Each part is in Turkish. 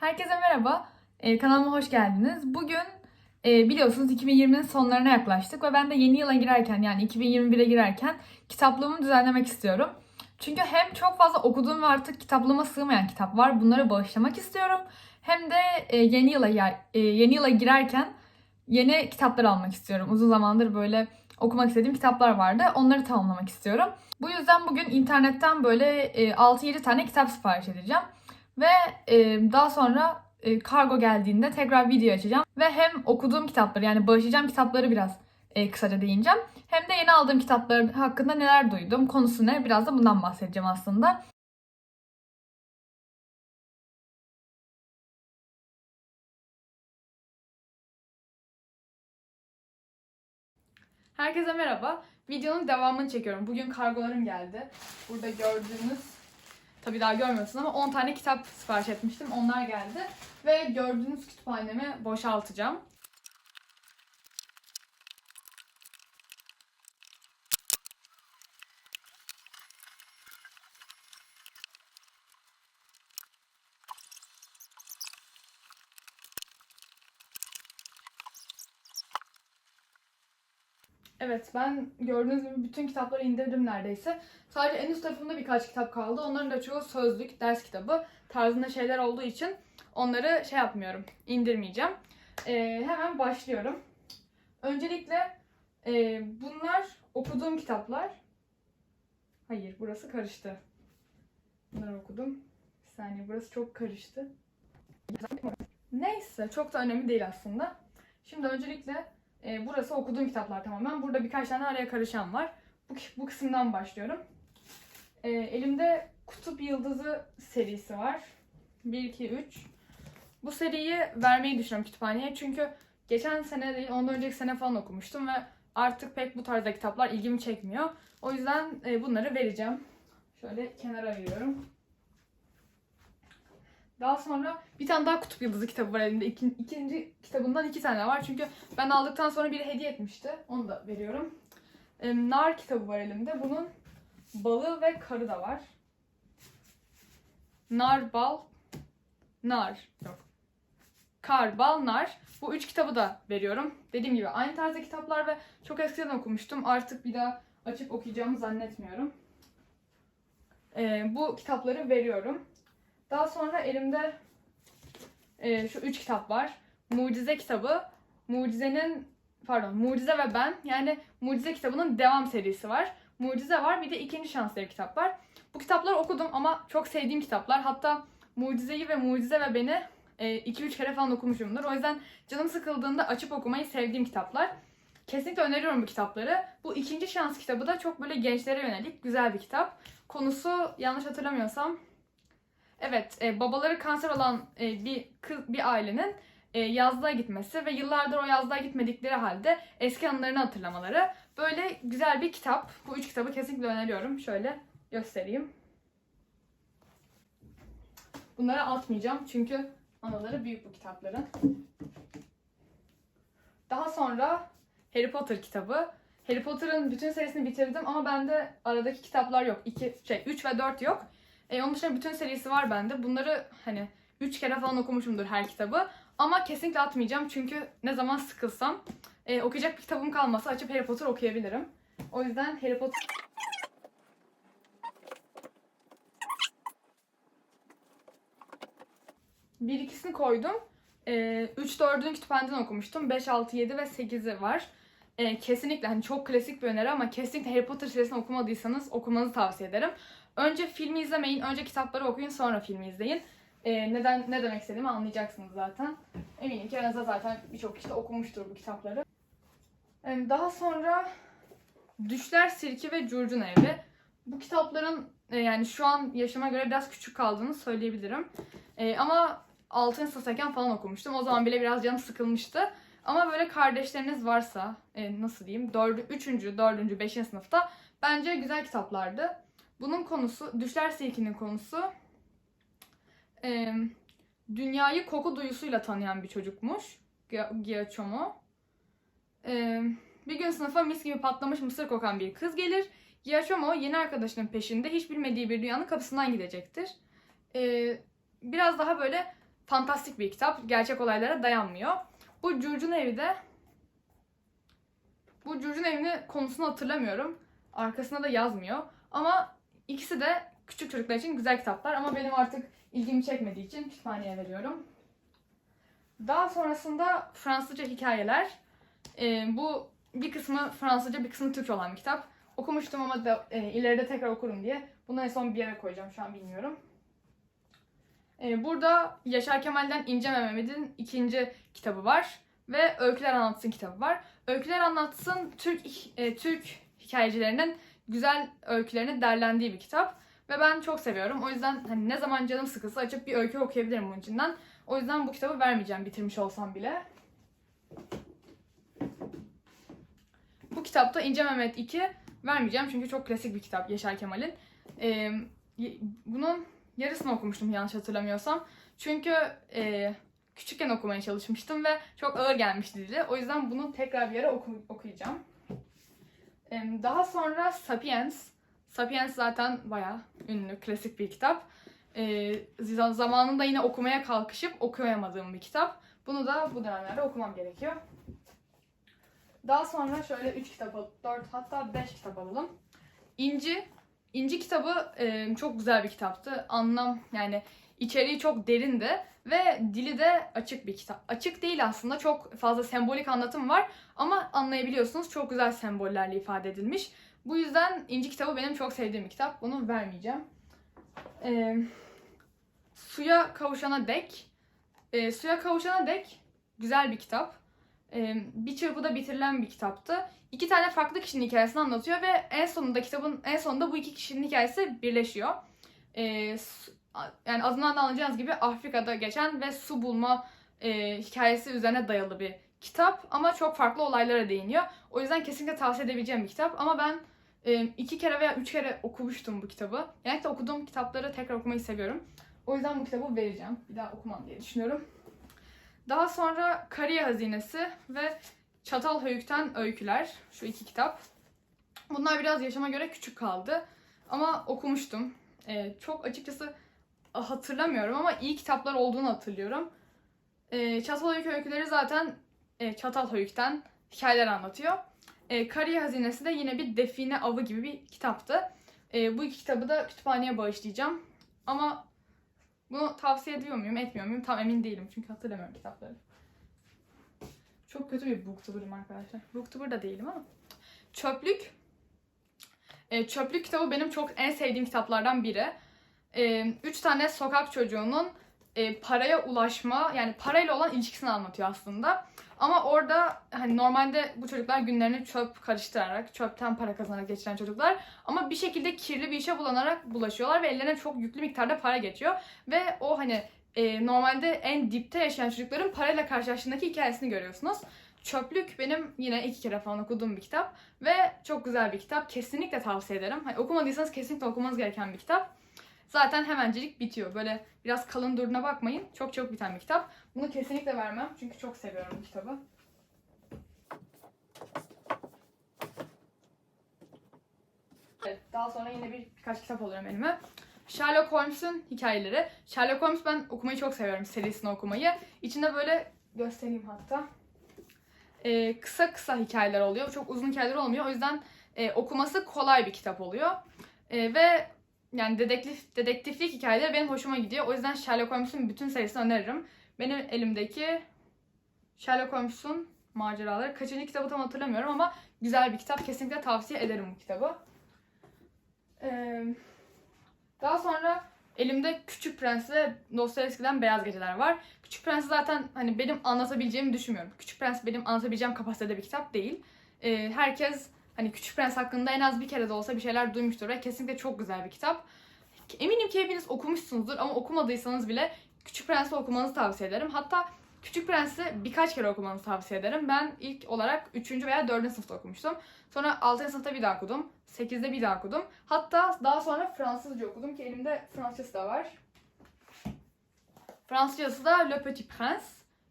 Herkese merhaba. Ee, kanalıma hoş geldiniz. Bugün e, biliyorsunuz 2020'nin sonlarına yaklaştık ve ben de yeni yıla girerken yani 2021'e girerken kitaplığımı düzenlemek istiyorum. Çünkü hem çok fazla okuduğum ve artık kitaplığıma sığmayan kitap var. Bunları bağışlamak istiyorum. Hem de e, yeni yıla e, yeni yıla girerken yeni kitaplar almak istiyorum. Uzun zamandır böyle okumak istediğim kitaplar vardı. Onları tamamlamak istiyorum. Bu yüzden bugün internetten böyle e, 6-7 tane kitap sipariş edeceğim. Ve e, daha sonra e, kargo geldiğinde tekrar video açacağım. Ve hem okuduğum kitapları yani bağışlayacağım kitapları biraz e, kısaca değineceğim. Hem de yeni aldığım kitaplar hakkında neler duydum, konusu ne biraz da bundan bahsedeceğim aslında. Herkese merhaba. Videonun devamını çekiyorum. Bugün kargolarım geldi. Burada gördüğünüz, tabii daha görmüyorsunuz ama 10 tane kitap sipariş etmiştim. Onlar geldi. Ve gördüğünüz kütüphanemi boşaltacağım. Evet ben gördüğünüz gibi bütün kitapları indirdim neredeyse. Sadece en üst tarafında birkaç kitap kaldı. Onların da çoğu sözlük, ders kitabı tarzında şeyler olduğu için onları şey yapmıyorum, indirmeyeceğim. Ee, hemen başlıyorum. Öncelikle e, bunlar okuduğum kitaplar. Hayır burası karıştı. Bunları okudum. Bir saniye burası çok karıştı. Neyse çok da önemli değil aslında. Şimdi öncelikle e, burası okuduğum kitaplar tamamen. Burada birkaç tane araya karışan var. Bu, bu kısımdan başlıyorum. E, elimde Kutup Yıldızı serisi var. 1, 2, 3. Bu seriyi vermeyi düşünüyorum kütüphaneye. Çünkü geçen sene değil, ondan önceki sene falan okumuştum ve artık pek bu tarzda kitaplar ilgimi çekmiyor. O yüzden e, bunları vereceğim. Şöyle kenara ayırıyorum. Daha sonra bir tane daha Kutup Yıldızı kitabı var elimde. İkin, ikinci kitabından iki tane var. Çünkü ben aldıktan sonra biri hediye etmişti. Onu da veriyorum. Ee, Nar kitabı var elimde. Bunun balı ve karı da var. Nar, bal, nar. Yok. Kar, bal, nar. Bu üç kitabı da veriyorum. Dediğim gibi aynı tarzda kitaplar ve çok eskiden okumuştum. Artık bir daha açıp okuyacağımı zannetmiyorum. Ee, bu kitapları veriyorum. Daha sonra elimde e, şu üç kitap var. Mucize kitabı, Mucize'nin pardon Mucize ve Ben yani Mucize kitabının devam serisi var. Mucize var bir de ikinci şans diye kitap var. Bu kitapları okudum ama çok sevdiğim kitaplar. Hatta Mucize'yi ve Mucize ve Ben'i 2-3 kere falan okumuşumdur. O yüzden canım sıkıldığında açıp okumayı sevdiğim kitaplar. Kesinlikle öneriyorum bu kitapları. Bu ikinci şans kitabı da çok böyle gençlere yönelik güzel bir kitap. Konusu yanlış hatırlamıyorsam Evet, e, babaları kanser olan e, bir kız, bir ailenin e, yazlığa gitmesi ve yıllardır o yazlığa gitmedikleri halde eski anılarını hatırlamaları. Böyle güzel bir kitap. Bu üç kitabı kesinlikle öneriyorum. Şöyle göstereyim. Bunları atmayacağım çünkü anaları büyük bu kitapların. Daha sonra Harry Potter kitabı. Harry Potter'ın bütün serisini bitirdim ama bende aradaki kitaplar yok. 2 şey 3 ve 4 yok. E, onun dışında bütün serisi var bende. Bunları hani 3 kere falan okumuşumdur her kitabı. Ama kesinlikle atmayacağım çünkü ne zaman sıkılsam e, okuyacak bir kitabım kalmasa açıp Harry Potter okuyabilirim. O yüzden Harry Potter... Bir ikisini koydum. 3 4'ün kütüphaneden okumuştum. 5, 6, 7 ve 8'i var. E, kesinlikle hani çok klasik bir öneri ama kesinlikle Harry Potter serisini okumadıysanız okumanızı tavsiye ederim. Önce filmi izlemeyin, önce kitapları okuyun, sonra filmi izleyin. Ee, neden ne demek istediğimi anlayacaksınız zaten. Eminim ki aranızda zaten birçok kişi de okumuştur bu kitapları. Ee, daha sonra Düşler Sirki ve Curcun Evi. Bu kitapların e, yani şu an yaşıma göre biraz küçük kaldığını söyleyebilirim. E, ama 6. sınıftayken falan okumuştum. O zaman bile biraz canım sıkılmıştı. Ama böyle kardeşleriniz varsa, e, nasıl diyeyim, 4. 3. 4. 5. sınıfta bence güzel kitaplardı. Bunun konusu, Düşler Silki'nin konusu e, dünyayı koku duyusuyla tanıyan bir çocukmuş. Giacomo. E, bir gün sınıfa mis gibi patlamış mısır kokan bir kız gelir. Giacomo yeni arkadaşının peşinde hiç bilmediği bir dünyanın kapısından gidecektir. E, biraz daha böyle fantastik bir kitap. Gerçek olaylara dayanmıyor. Bu Curcun Evi de bu Curcun Evi'ni konusunu hatırlamıyorum. Arkasında da yazmıyor. Ama ikisi de küçük çocuklar için güzel kitaplar ama benim artık ilgimi çekmediği için kütüphaneye veriyorum. Daha sonrasında Fransızca hikayeler. Ee, bu bir kısmı Fransızca bir kısmı Türkçe olan bir kitap. Okumuştum ama da, e, ileride tekrar okurum diye. Bunu en son bir yere koyacağım şu an bilmiyorum. Ee, burada Yaşar Kemal'den İnce Mehmet'in ikinci kitabı var. Ve Öyküler Anlatsın kitabı var. Öyküler Anlatsın Türk e, Türk hikayecilerinin güzel öykülerini derlendiği bir kitap. Ve ben çok seviyorum. O yüzden hani ne zaman canım sıkılsa açıp bir öykü okuyabilirim bunun içinden. O yüzden bu kitabı vermeyeceğim bitirmiş olsam bile. Bu kitapta İnce Mehmet 2 vermeyeceğim çünkü çok klasik bir kitap Yaşar Kemal'in. Ee, bunun yarısını okumuştum yanlış hatırlamıyorsam. Çünkü e, küçükken okumaya çalışmıştım ve çok ağır gelmişti dili. O yüzden bunu tekrar bir yere oku- okuyacağım. Ee, daha sonra Sapiens. Sapiens zaten bayağı ünlü, klasik bir kitap. Z- zamanında yine okumaya kalkışıp okuyamadığım bir kitap. Bunu da bu dönemlerde okumam gerekiyor. Daha sonra şöyle 3 kitap, 4 hatta 5 kitap alalım. İnci. İnci kitabı e, çok güzel bir kitaptı. Anlam yani içeriği çok derindi ve dili de açık bir kitap. Açık değil aslında çok fazla sembolik anlatım var ama anlayabiliyorsunuz çok güzel sembollerle ifade edilmiş. Bu yüzden İnci kitabı benim çok sevdiğim bir kitap. Bunu vermeyeceğim. Ee, suya kavuşana dek. Ee, suya kavuşana dek güzel bir kitap. Bir çırpıda bitirilen bir kitaptı. İki tane farklı kişinin hikayesini anlatıyor ve en sonunda kitabın en sonunda bu iki kişinin hikayesi birleşiyor. Yani adından da anlayacağınız gibi Afrika'da geçen ve su bulma hikayesi üzerine dayalı bir kitap ama çok farklı olaylara değiniyor. O yüzden kesinlikle tavsiye edebileceğim bir kitap ama ben iki kere veya üç kere okumuştum bu kitabı. Genellikle okuduğum kitapları tekrar okumayı seviyorum. O yüzden bu kitabı vereceğim. Bir daha okumam diye düşünüyorum. Daha sonra Kariye Hazinesi ve Çatal Höyük'ten Öyküler. Şu iki kitap. Bunlar biraz yaşama göre küçük kaldı. Ama okumuştum. E, çok açıkçası hatırlamıyorum ama iyi kitaplar olduğunu hatırlıyorum. E, Çatal Höyük öyküleri zaten e, Çatal Höyük'ten hikayeler anlatıyor. E, Kariye Hazinesi de yine bir define avı gibi bir kitaptı. E, bu iki kitabı da kütüphaneye bağışlayacağım. Ama bunu tavsiye ediyor muyum, etmiyor muyum tam emin değilim. Çünkü hatırlamıyorum kitapları. Çok kötü bir booktuber'ım arkadaşlar. Booktuber da değilim ama. Çöplük. E, Çöplük kitabı benim çok en sevdiğim kitaplardan biri. E, üç tane sokak çocuğunun e, paraya ulaşma yani parayla olan ilişkisini anlatıyor aslında. Ama orada hani normalde bu çocuklar günlerini çöp karıştırarak, çöpten para kazanarak geçiren çocuklar. Ama bir şekilde kirli bir işe bulanarak bulaşıyorlar ve ellerine çok yüklü miktarda para geçiyor. Ve o hani e, normalde en dipte yaşayan çocukların parayla karşılaştığındaki hikayesini görüyorsunuz. Çöplük benim yine iki kere falan okuduğum bir kitap ve çok güzel bir kitap. Kesinlikle tavsiye ederim. Hani okumadıysanız kesinlikle okumanız gereken bir kitap. Zaten hemencilik bitiyor. Böyle biraz kalın durduğuna bakmayın. Çok çok biten bir kitap. Bunu kesinlikle vermem çünkü çok seviyorum bu kitabı. Evet, daha sonra yine bir birkaç kitap alıyorum elime. Sherlock Holmes'un hikayeleri. Sherlock Holmes ben okumayı çok seviyorum serisini okumayı. İçinde böyle göstereyim hatta. Ee, kısa kısa hikayeler oluyor. Çok uzun hikayeler olmuyor. O yüzden e, okuması kolay bir kitap oluyor. E, ve yani dedektif dedektiflik hikayeleri benim hoşuma gidiyor. O yüzden Sherlock Holmes'un bütün serisini öneririm. Benim elimdeki Sherlock Holmes'un maceraları. Kaçıncı kitabı tam hatırlamıyorum ama güzel bir kitap. Kesinlikle tavsiye ederim bu kitabı. Ee, daha sonra elimde Küçük Prens ve Dostoyevski'den Beyaz Geceler var. Küçük Prens zaten hani benim anlatabileceğimi düşünmüyorum. Küçük Prens benim anlatabileceğim kapasitede bir kitap değil. Ee, herkes hani Küçük Prens hakkında en az bir kere de olsa bir şeyler duymuştur ve kesinlikle çok güzel bir kitap. Eminim ki hepiniz okumuşsunuzdur ama okumadıysanız bile Küçük Prens'i okumanızı tavsiye ederim. Hatta Küçük Prens'i birkaç kere okumanızı tavsiye ederim. Ben ilk olarak 3. veya 4. sınıfta okumuştum. Sonra 6. sınıfta bir daha okudum. 8'de bir daha okudum. Hatta daha sonra Fransızca okudum ki elimde Fransızcası da var. Fransızcası da Le Petit Prince.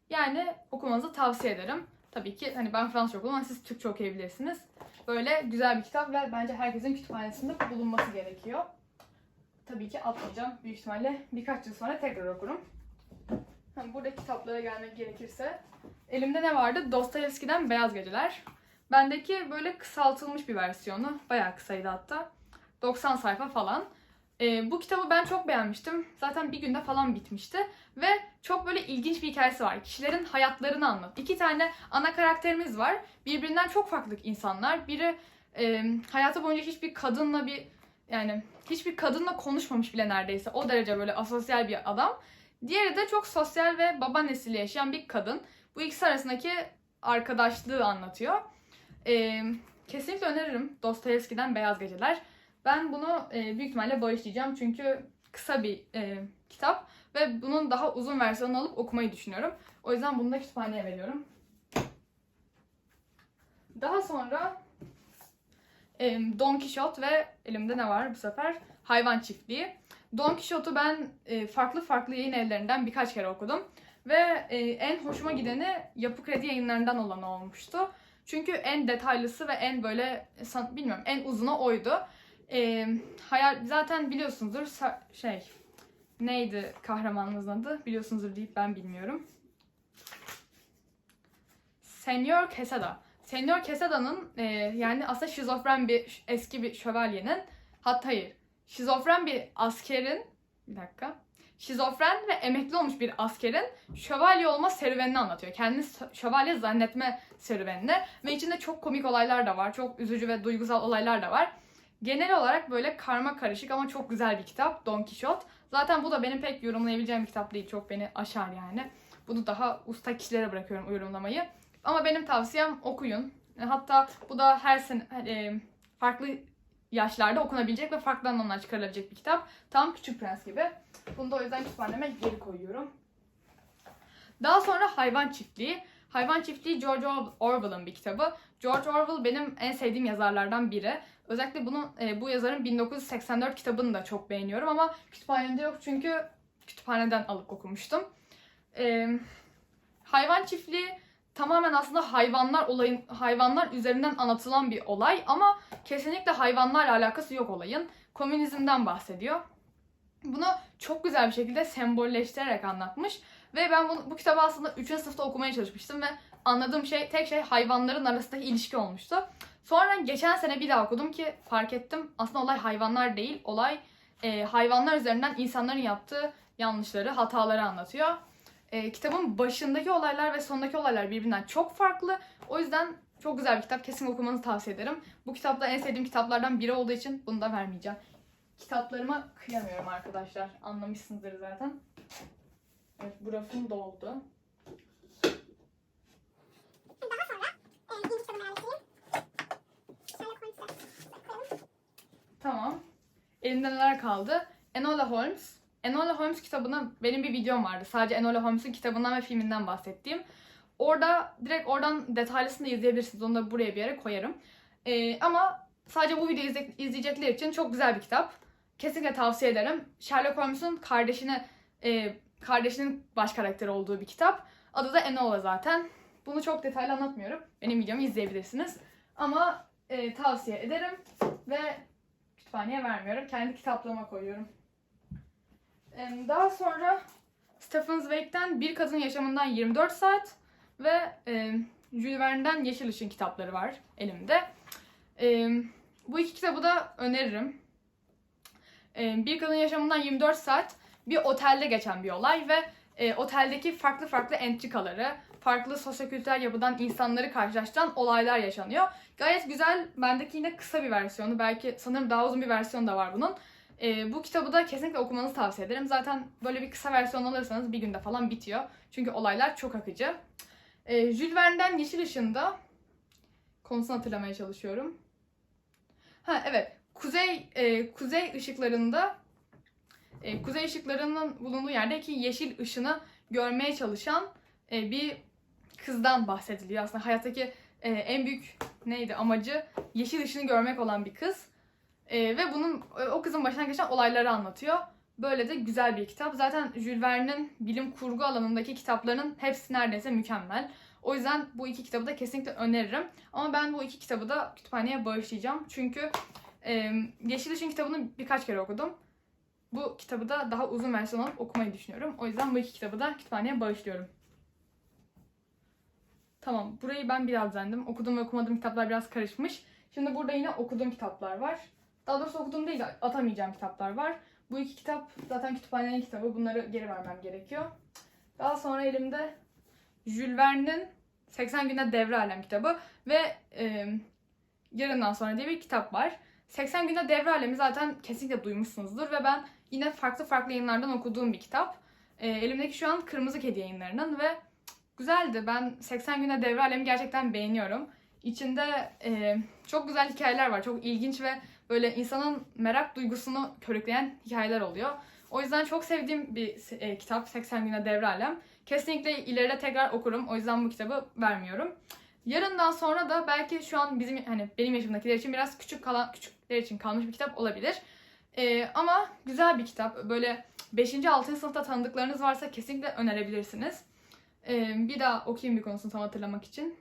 Yani okumanızı tavsiye ederim. Tabii ki hani ben Fransızca okudum ama siz Türkçe okuyabilirsiniz. Böyle güzel bir kitap ve bence herkesin kütüphanesinde bulunması gerekiyor. Tabii ki atmayacağım. Büyük ihtimalle birkaç yıl sonra tekrar okurum. Şimdi burada kitaplara gelmek gerekirse. Elimde ne vardı? Dostoyevski'den Beyaz Geceler. Bendeki böyle kısaltılmış bir versiyonu. Bayağı kısaydı hatta. 90 sayfa falan. Ee, bu kitabı ben çok beğenmiştim. Zaten bir günde falan bitmişti. Ve çok böyle ilginç bir hikayesi var. Kişilerin hayatlarını anlat. İki tane ana karakterimiz var. Birbirinden çok farklı insanlar. Biri e, hayatı boyunca hiçbir kadınla bir yani hiçbir kadınla konuşmamış bile neredeyse. O derece böyle asosyal bir adam. Diğeri de çok sosyal ve babaannesiyle yaşayan bir kadın. Bu ikisi arasındaki arkadaşlığı anlatıyor. Ee, kesinlikle öneririm Dostoyevski'den Beyaz Geceler. Ben bunu e, büyük ihtimalle bağışlayacağım çünkü kısa bir e, kitap ve bunun daha uzun versiyonunu alıp okumayı düşünüyorum. O yüzden bunu da kütüphaneye veriyorum. Daha sonra e, Don Quixote ve elimde ne var bu sefer? Hayvan Çiftliği. Don Quixote'u ben e, farklı farklı yayın evlerinden birkaç kere okudum. Ve e, en hoşuma gideni Yapı Kredi yayınlarından olan olmuştu. Çünkü en detaylısı ve en böyle bilmiyorum en uzunu oydu. E, hayal zaten biliyorsunuzdur şey neydi kahramanımızın adı biliyorsunuzdur deyip ben bilmiyorum. Senyor Quesada. Senyor Quesada'nın e, yani aslında şizofren bir eski bir şövalyenin hatta hayır şizofren bir askerin bir dakika şizofren ve emekli olmuş bir askerin şövalye olma serüvenini anlatıyor. Kendini şövalye zannetme serüvenini ve içinde çok komik olaylar da var. Çok üzücü ve duygusal olaylar da var. Genel olarak böyle karma karışık ama çok güzel bir kitap Don Quixote. Zaten bu da benim pek yorumlayabileceğim bir kitap değil. Çok beni aşar yani. Bunu daha usta kişilere bırakıyorum yorumlamayı. Ama benim tavsiyem okuyun. Hatta bu da her sene e, farklı yaşlarda okunabilecek ve farklı anlamlar çıkarılabilecek bir kitap. Tam Küçük Prens gibi. Bunu da o yüzden kütüphaneme geri koyuyorum. Daha sonra Hayvan Çiftliği. Hayvan Çiftliği George Or- Orwell'ın bir kitabı. George Orwell benim en sevdiğim yazarlardan biri. Özellikle bunun e, bu yazarın 1984 kitabını da çok beğeniyorum ama kütüphanemde yok çünkü kütüphaneden alıp okumuştum. E, hayvan Çiftliği tamamen aslında hayvanlar olayın hayvanlar üzerinden anlatılan bir olay ama kesinlikle hayvanlarla alakası yok olayın. Komünizmden bahsediyor. Bunu çok güzel bir şekilde sembolleştirerek anlatmış ve ben bunu, bu kitabı aslında 3. sınıfta okumaya çalışmıştım ve anladığım şey tek şey hayvanların arasındaki ilişki olmuştu. Sonra geçen sene bir daha okudum ki fark ettim aslında olay hayvanlar değil olay e, hayvanlar üzerinden insanların yaptığı yanlışları, hataları anlatıyor. E, kitabın başındaki olaylar ve sonundaki olaylar birbirinden çok farklı. O yüzden çok güzel bir kitap. Kesin okumanızı tavsiye ederim. Bu kitap da en sevdiğim kitaplardan biri olduğu için bunu da vermeyeceğim. Kitaplarıma kıyamıyorum arkadaşlar. Anlamışsınızdır zaten. Evet bu rafım doldu. Daha sonra e, ilk kitabını yerleştireyim. Sherlock Holmes'u da koyalım. Tamam. Elimde neler kaldı? Enola Holmes. Enola Holmes kitabına benim bir videom vardı. Sadece Enola Holmes'un kitabından ve filminden bahsettiğim. Orada direkt oradan detaylısını da izleyebilirsiniz. Onu da buraya bir yere koyarım. Ee, ama sadece bu videoyu izle- izleyecekler için çok güzel bir kitap. Kesinlikle tavsiye ederim. Sherlock Holmes'un kardeşine e, kardeşinin baş karakteri olduğu bir kitap. Adı da Enola zaten. Bunu çok detaylı anlatmıyorum. Benim videomu izleyebilirsiniz. Ama e, tavsiye ederim ve kütüphaneye vermiyorum. Kendi kitaplığıma koyuyorum. Daha sonra Stephen Zweig'den Bir Kadın Yaşamından 24 Saat ve e, Jules Verne'den Yeşil Işın kitapları var elimde. Bu iki kitabı da öneririm. Bir Kadın Yaşamından 24 Saat bir otelde geçen bir olay ve e, oteldeki farklı farklı entrikaları, farklı sosyokültürel yapıdan insanları karşılaştıran olaylar yaşanıyor. Gayet güzel. Bendeki yine kısa bir versiyonu. Belki sanırım daha uzun bir versiyonu da var bunun. Ee, bu kitabı da kesinlikle okumanızı tavsiye ederim. Zaten böyle bir kısa versiyon alırsanız bir günde falan bitiyor. Çünkü olaylar çok akıcı. Ee, Jules Verne'den Yeşil Işın'da konusunu hatırlamaya çalışıyorum. Ha evet. Kuzey e, kuzey ışıklarında e, kuzey ışıklarının bulunduğu yerdeki yeşil ışını görmeye çalışan e, bir kızdan bahsediliyor. Aslında hayattaki e, en büyük neydi amacı yeşil ışını görmek olan bir kız. E, ve bunun e, o kızın başına geçen olayları anlatıyor. Böyle de güzel bir kitap. Zaten Jules Verne'in bilim kurgu alanındaki kitaplarının hepsi neredeyse mükemmel. O yüzden bu iki kitabı da kesinlikle öneririm. Ama ben bu iki kitabı da kütüphaneye bağışlayacağım. Çünkü e, Yeşil Işın kitabını birkaç kere okudum. bu kitabı da daha uzun versiyon alıp okumayı düşünüyorum. O yüzden bu iki kitabı da kütüphaneye bağışlıyorum. Tamam, burayı ben biraz düzenledim. Okuduğum ve okumadığım kitaplar biraz karışmış. Şimdi burada yine okuduğum kitaplar var. Daha doğrusu okuduğum değil de atamayacağım kitaplar var. Bu iki kitap zaten kütüphanenin kitabı. Bunları geri vermem gerekiyor. Daha sonra elimde Jules Verne'in 80 Günde Devre Alem kitabı ve e, Yarından Sonra diye bir kitap var. 80 Günde Devre Alemi zaten kesinlikle duymuşsunuzdur ve ben yine farklı farklı yayınlardan okuduğum bir kitap. E, elimdeki şu an Kırmızı Kedi yayınlarının ve güzeldi. Ben 80 Günde Devre Alemi gerçekten beğeniyorum. İçinde e, çok güzel hikayeler var. Çok ilginç ve böyle insanın merak duygusunu körükleyen hikayeler oluyor. O yüzden çok sevdiğim bir e, kitap 80 Güne Devre Alem. Kesinlikle ileride tekrar okurum. O yüzden bu kitabı vermiyorum. Yarından sonra da belki şu an bizim hani benim yaşımdakiler için biraz küçük kalan küçükler için kalmış bir kitap olabilir. Ee, ama güzel bir kitap. Böyle 5. 6. sınıfta tanıdıklarınız varsa kesinlikle önerebilirsiniz. Bir daha okuyayım bir konusunu tam hatırlamak için.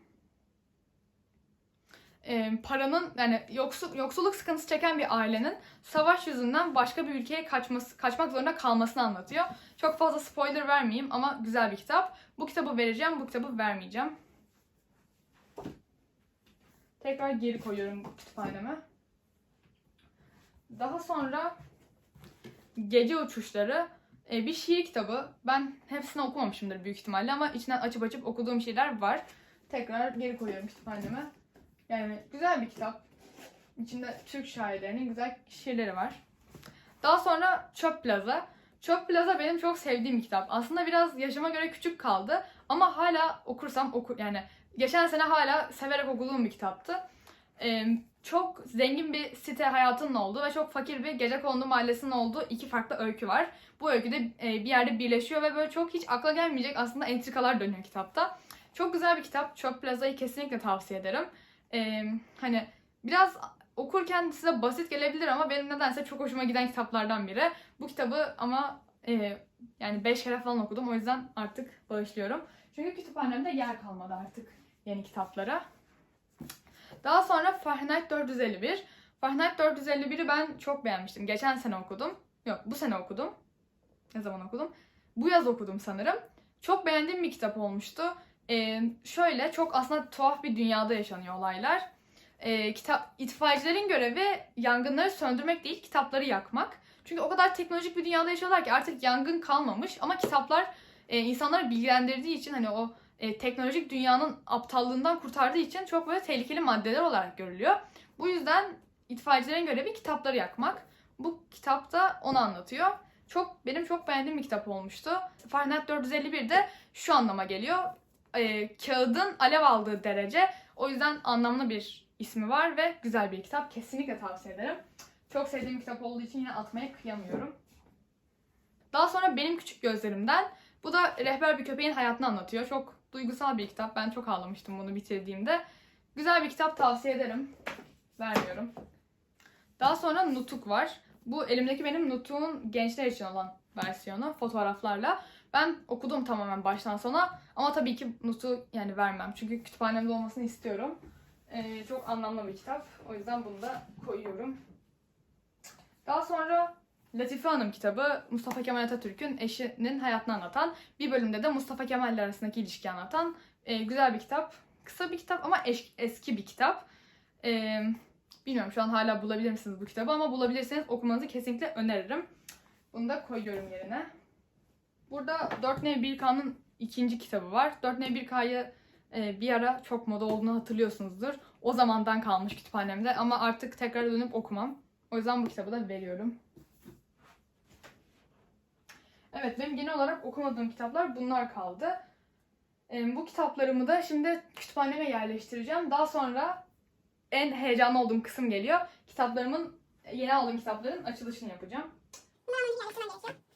Paranın yani yoksul, yoksulluk sıkıntısı çeken bir ailenin savaş yüzünden başka bir ülkeye kaçması, kaçmak zorunda kalmasını anlatıyor. Çok fazla spoiler vermeyeyim ama güzel bir kitap. Bu kitabı vereceğim, bu kitabı vermeyeceğim. Tekrar geri koyuyorum bu kütüphaneme. Daha sonra Gece Uçuşları e, bir şiir kitabı. Ben hepsini okumamışımdır büyük ihtimalle ama içinden açıp açıp okuduğum şeyler var. Tekrar geri koyuyorum kütüphaneme. Yani güzel bir kitap. İçinde Türk şairlerinin güzel şiirleri var. Daha sonra Çöp Plaza. Çöp Plaza benim çok sevdiğim kitap. Aslında biraz yaşıma göre küçük kaldı ama hala okursam okur yani geçen sene hala severek okuduğum bir kitaptı. Çok zengin bir site hayatının olduğu ve çok fakir bir gece kondu mahallesinin olduğu iki farklı öykü var. Bu öyküde e, bir yerde birleşiyor ve böyle çok hiç akla gelmeyecek aslında entrikalar dönüyor kitapta. Çok güzel bir kitap. Çöp Plaza'yı kesinlikle tavsiye ederim. Ee, hani biraz okurken size basit gelebilir ama benim nedense çok hoşuma giden kitaplardan biri. Bu kitabı ama e, yani 5 kere falan okudum o yüzden artık bağışlıyorum. Çünkü kütüphanemde yer kalmadı artık yeni kitaplara. Daha sonra Fahrenheit 451. Fahrenheit 451'i ben çok beğenmiştim. Geçen sene okudum. Yok bu sene okudum. Ne zaman okudum? Bu yaz okudum sanırım. Çok beğendiğim bir kitap olmuştu. Ee, şöyle çok aslında tuhaf bir dünyada yaşanıyor olaylar. Ee, kitap itfaiyecilerin görevi yangınları söndürmek değil, kitapları yakmak. Çünkü o kadar teknolojik bir dünyada yaşıyorlar ki artık yangın kalmamış ama kitaplar e, insanları bilgilendirdiği için hani o e, teknolojik dünyanın aptallığından kurtardığı için çok böyle tehlikeli maddeler olarak görülüyor. Bu yüzden itfaiyecilerin görevi kitapları yakmak. Bu kitap da onu anlatıyor. Çok benim çok beğendiğim bir kitap olmuştu. Fahrenheit 451 de şu anlama geliyor. E, kağıdın alev aldığı derece. O yüzden anlamlı bir ismi var ve güzel bir kitap. Kesinlikle tavsiye ederim. Çok sevdiğim kitap olduğu için yine atmaya kıyamıyorum. Daha sonra Benim Küçük Gözlerimden. Bu da rehber bir köpeğin hayatını anlatıyor. Çok duygusal bir kitap. Ben çok ağlamıştım bunu bitirdiğimde. Güzel bir kitap tavsiye ederim. Vermiyorum. Daha sonra Nutuk var. Bu elimdeki benim Nutuk'un gençler için olan versiyonu fotoğraflarla. Ben okudum tamamen baştan sona ama tabii ki Nutuk'u yani vermem. Çünkü kütüphanemde olmasını istiyorum. Ee, çok anlamlı bir kitap. O yüzden bunu da koyuyorum. Daha sonra Latife Hanım kitabı Mustafa Kemal Atatürk'ün eşinin hayatını anlatan, bir bölümde de Mustafa Kemal ile arasındaki ilişkiyi anlatan e, güzel bir kitap. Kısa bir kitap ama eş- eski bir kitap. E, bilmiyorum şu an hala bulabilir misiniz bu kitabı ama bulabilirseniz okumanızı kesinlikle öneririm. Bunu da koyuyorum yerine. Burada 4 Nev 1K'nın ikinci kitabı var. 4 Nev 1K'yı e, bir ara çok moda olduğunu hatırlıyorsunuzdur. O zamandan kalmış kütüphanemde ama artık tekrar dönüp okumam. O yüzden bu kitabı da veriyorum. Evet benim genel olarak okumadığım kitaplar bunlar kaldı. Ee, bu kitaplarımı da şimdi kütüphaneme yerleştireceğim. Daha sonra en heyecanlı olduğum kısım geliyor. Kitaplarımın, yeni aldığım kitapların açılışını yapacağım. Bunlar önce yerleştirmem gerekiyor.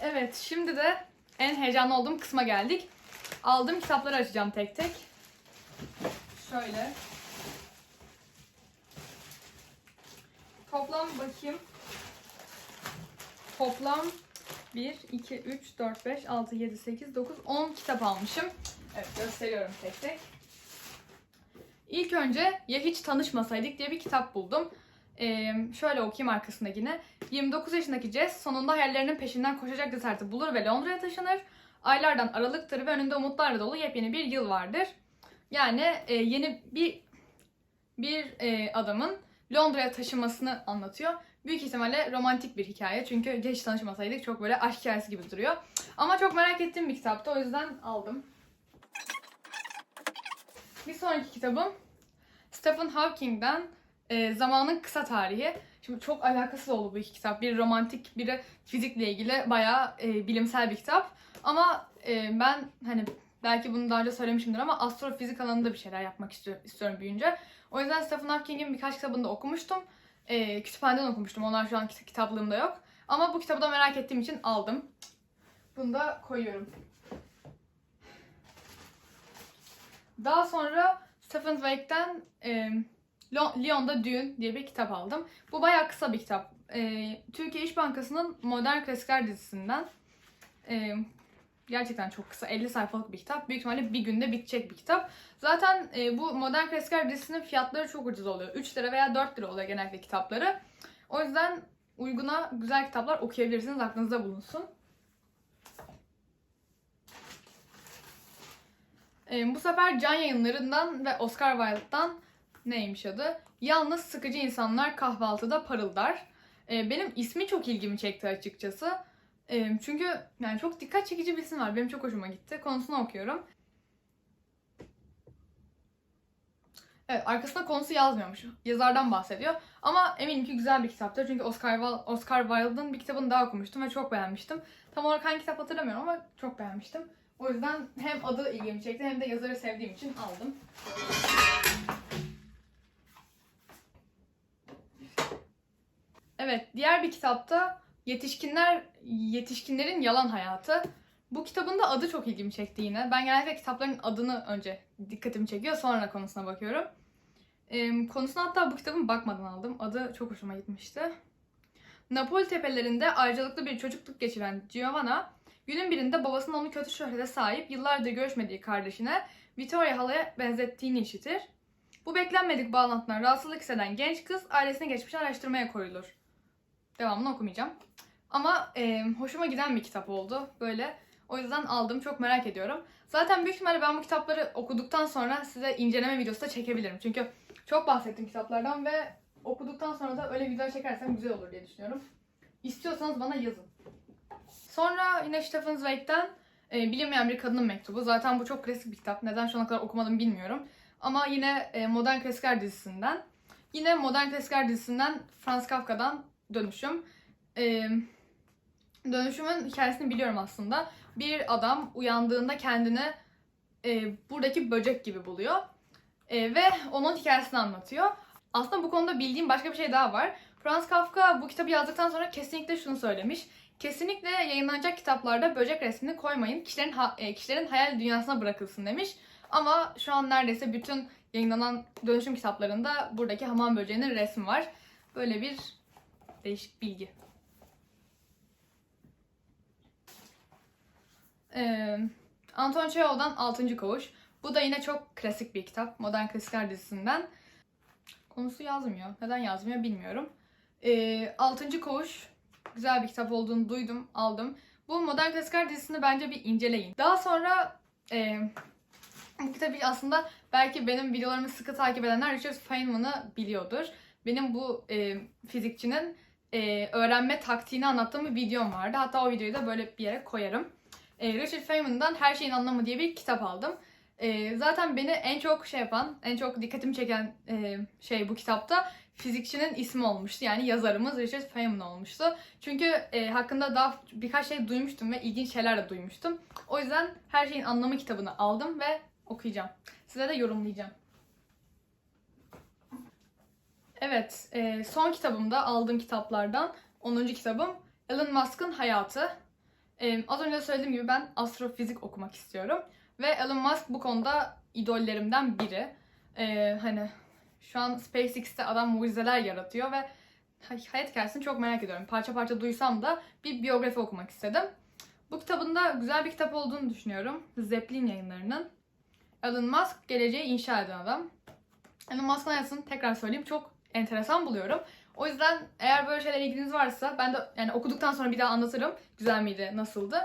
Evet de en heyecanlı olduğum kısma geldik. aldığım kitapları açacağım tek tek. Şöyle. Toplam bakayım. Toplam 1, 2, 3, 4, 5, 6, 7, 8, 9, 10 kitap almışım. Evet gösteriyorum tek tek. İlk önce Ya Hiç Tanışmasaydık diye bir kitap buldum. Ee, şöyle okuyayım arkasındakini. 29 yaşındaki Jess sonunda hayallerinin peşinden koşacak cesareti bulur ve Londra'ya taşınır. Aylardan aralıktır ve önünde umutlarla dolu yepyeni bir yıl vardır. Yani e, yeni bir bir e, adamın Londra'ya taşınmasını anlatıyor. Büyük ihtimalle romantik bir hikaye çünkü hiç tanışmasaydık çok böyle aşk hikayesi gibi duruyor. Ama çok merak ettiğim bir kitaptı o yüzden aldım. Bir sonraki kitabım Stephen Hawking'den e, Zamanın Kısa Tarihi. Şimdi çok alakasız oldu bu iki kitap. Biri romantik, biri fizikle ilgili bayağı e, bilimsel bir kitap. Ama e, ben hani belki bunu daha önce söylemişimdir ama astrofizik alanında bir şeyler yapmak istiyor, istiyorum büyüyünce. O yüzden Stephen Hawking'in birkaç kitabını da okumuştum. E, kütüphaneden okumuştum. Onlar şu an kit- kitaplığımda yok. Ama bu kitabı da merak ettiğim için aldım. Bunu da koyuyorum. Daha sonra Stephen Zweig'den e, Lyon'da Düğün diye bir kitap aldım. Bu bayağı kısa bir kitap. E, Türkiye İş Bankası'nın Modern Klasikler dizisinden. E, gerçekten çok kısa. 50 sayfalık bir kitap. Büyük ihtimalle bir günde bitecek bir kitap. Zaten e, bu Modern Klasikler dizisinin fiyatları çok ucuz oluyor. 3 lira veya 4 lira oluyor genellikle kitapları. O yüzden uyguna güzel kitaplar okuyabilirsiniz. Aklınızda bulunsun. E, bu sefer Can Yayınları'ndan ve Oscar Wilde'dan neymiş adı? Yalnız sıkıcı insanlar kahvaltıda parıldar. E, benim ismi çok ilgimi çekti açıkçası. E, çünkü yani çok dikkat çekici bir isim var. Benim çok hoşuma gitti. Konusunu okuyorum. Evet, arkasında konusu yazmıyormuş. Yazardan bahsediyor. Ama eminim ki güzel bir kitaptır. Çünkü Oscar, Oscar Wilde'ın bir kitabını daha okumuştum ve çok beğenmiştim. Tam olarak hangi kitap hatırlamıyorum ama çok beğenmiştim. O yüzden hem adı ilgimi çekti hem de yazarı sevdiğim için aldım. Evet, diğer bir kitapta Yetişkinler Yetişkinlerin Yalan Hayatı. Bu kitabın da adı çok ilgimi çekti yine. Ben genellikle kitapların adını önce dikkatimi çekiyor, sonra konusuna bakıyorum. Ee, konusuna hatta bu kitabın bakmadan aldım. Adı çok hoşuma gitmişti. Napoli tepelerinde ayrıcalıklı bir çocukluk geçiren Giovanna, günün birinde babasının onu kötü şöhrete sahip, yıllardır görüşmediği kardeşine Vittoria halaya benzettiğini işitir. Bu beklenmedik bağlantıdan rahatsızlık hisseden genç kız ailesine geçmişini araştırmaya koyulur. Devamını okumayacağım. Ama e, hoşuma giden bir kitap oldu böyle. O yüzden aldım. Çok merak ediyorum. Zaten büyük ihtimalle ben bu kitapları okuduktan sonra size inceleme videosu da çekebilirim. Çünkü çok bahsettim kitaplardan ve okuduktan sonra da öyle video çekersem güzel olur diye düşünüyorum. İstiyorsanız bana yazın. Sonra yine Stephen Zweig'den e, Bilinmeyen Bir Kadının Mektubu. Zaten bu çok klasik bir kitap. Neden şu ana kadar okumadım bilmiyorum. Ama yine e, Modern Klasikler dizisinden. Yine Modern Klasikler dizisinden Franz Kafka'dan dönüşüm. E, dönüşümün hikayesini biliyorum aslında. Bir adam uyandığında kendini e, buradaki böcek gibi buluyor. E, ve onun hikayesini anlatıyor. Aslında bu konuda bildiğim başka bir şey daha var. Franz Kafka bu kitabı yazdıktan sonra kesinlikle şunu söylemiş. Kesinlikle yayınlanacak kitaplarda böcek resmini koymayın. Kişilerin ha- kişilerin hayal dünyasına bırakılsın demiş. Ama şu an neredeyse bütün yayınlanan dönüşüm kitaplarında buradaki hamam böceğinin resmi var. Böyle bir değişik bilgi. Ee, Anton Çehov'dan 6. Koğuş. Bu da yine çok klasik bir kitap. Modern Klasikler dizisinden. Konusu yazmıyor. Neden yazmıyor bilmiyorum. Ee, 6. Koğuş güzel bir kitap olduğunu duydum, aldım. Bu Modern Klasikler dizisini bence bir inceleyin. Daha sonra e, kitabı aslında belki benim videolarımı sıkı takip edenler Richard Feynman'ı biliyordur. Benim bu e, fizikçinin e, öğrenme taktiğini anlattığım bir videom vardı. Hatta o videoyu da böyle bir yere koyarım. E, Richard Feynman'dan Her Şeyin Anlamı diye bir kitap aldım. E, zaten beni en çok şey yapan, en çok dikkatimi çeken e, şey bu kitapta fizikçinin ismi olmuştu. Yani yazarımız Richard Feynman olmuştu. Çünkü e, hakkında daha birkaç şey duymuştum ve ilginç şeyler de duymuştum. O yüzden Her Şeyin Anlamı kitabını aldım ve okuyacağım. Size de yorumlayacağım. Evet, e, son kitabımda aldığım kitaplardan 10. kitabım Elon Musk'ın Hayatı. E, az önce söylediğim gibi ben astrofizik okumak istiyorum. Ve Elon Musk bu konuda idollerimden biri. Ee, hani şu an SpaceX'te adam mucizeler yaratıyor ve hay- hayat hikayesini çok merak ediyorum. Parça parça duysam da bir biyografi okumak istedim. Bu kitabın da güzel bir kitap olduğunu düşünüyorum. Zeppelin yayınlarının. Elon Musk geleceği inşa eden adam. Elon Musk'ın hayatını tekrar söyleyeyim çok enteresan buluyorum. O yüzden eğer böyle şeylere ilginiz varsa ben de yani okuduktan sonra bir daha anlatırım. Güzel miydi, nasıldı.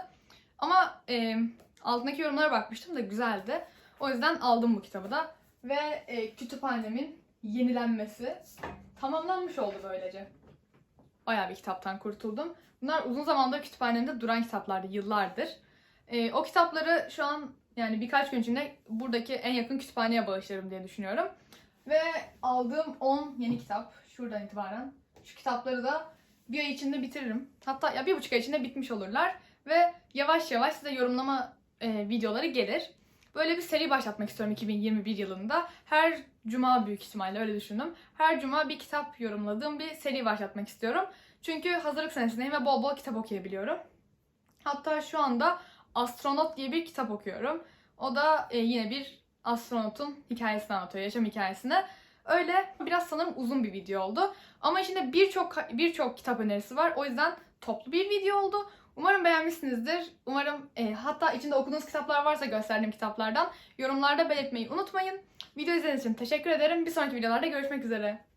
Ama e, altındaki yorumlara bakmıştım da güzeldi. O yüzden aldım bu kitabı da. Ve e, kütüphanemin yenilenmesi tamamlanmış oldu böylece. Bayağı bir kitaptan kurtuldum. Bunlar uzun zamandır kütüphanemde duran kitaplardı, yıllardır. E, o kitapları şu an yani birkaç gün içinde buradaki en yakın kütüphaneye bağışlarım diye düşünüyorum. Ve aldığım 10 yeni kitap şuradan itibaren. Şu kitapları da bir ay içinde bitiririm. Hatta ya bir buçuk ay içinde bitmiş olurlar. Ve yavaş yavaş size yorumlama e, videoları gelir. Böyle bir seri başlatmak istiyorum 2021 yılında. Her cuma büyük ihtimalle öyle düşündüm. Her cuma bir kitap yorumladığım bir seri başlatmak istiyorum. Çünkü hazırlık senesindeyim ve bol bol kitap okuyabiliyorum. Hatta şu anda Astronot diye bir kitap okuyorum. O da e, yine bir astronotun hikayesini anlatıyor, yaşam hikayesini. Öyle biraz sanırım uzun bir video oldu. Ama içinde birçok birçok kitap önerisi var. O yüzden toplu bir video oldu. Umarım beğenmişsinizdir. Umarım e, hatta içinde okuduğunuz kitaplar varsa gösterdiğim kitaplardan yorumlarda belirtmeyi unutmayın. Video izlediğiniz için teşekkür ederim. Bir sonraki videolarda görüşmek üzere.